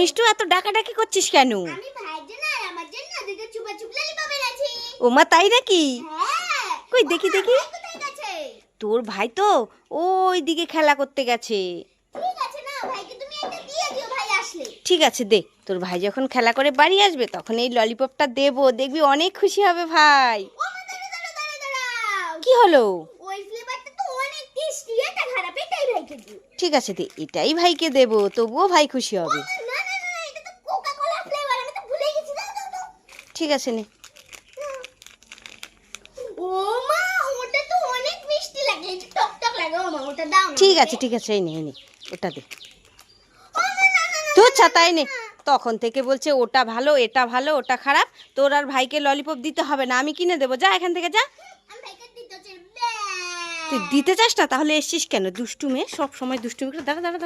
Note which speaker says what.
Speaker 1: মিষ্টু এত ডাকাডাকি করছিস কেন?
Speaker 2: আমি ভাইয়ের জন্য আর আমার জন্য দুটো চুপা চুপ ললিপপ এনেছি
Speaker 1: ওমা তাই নাকি?
Speaker 2: হ্যাঁ।
Speaker 1: কই দেখি দেখি। তোর ভাই তো ওই দিকে খেলা করতে গেছে।
Speaker 2: ঠিক আছে
Speaker 1: দে। তোর ভাই যখন খেলা করে বাড়ি আসবে তখন এই ললিপপটা দেবো। দেখবি অনেক খুশি হবে ভাই।
Speaker 2: ও মা
Speaker 1: কি হলো? ঠিক আছে দে। এটাই ভাইকে দেবো তবুও ভাই খুশি হবে।
Speaker 2: ওটা দাও না।
Speaker 1: ঠিক আছে ঠিক আছে এই নে এই নে ওটা দে। তোর ছাতায় নে তখন থেকে বলছে ওটা ভালো এটা ভালো ওটা খারাপ তোর আর ভাইকে ললিপপ দিতে হবে না আমি কিনে দেবো। যা এখান থেকে যা। তুই দিতে চাস না? তাহলে এসছিস কেন? দুষ্টু মেয়ে সব সময় দুষ্টুমি করে দাঁড়া দাঁড়া।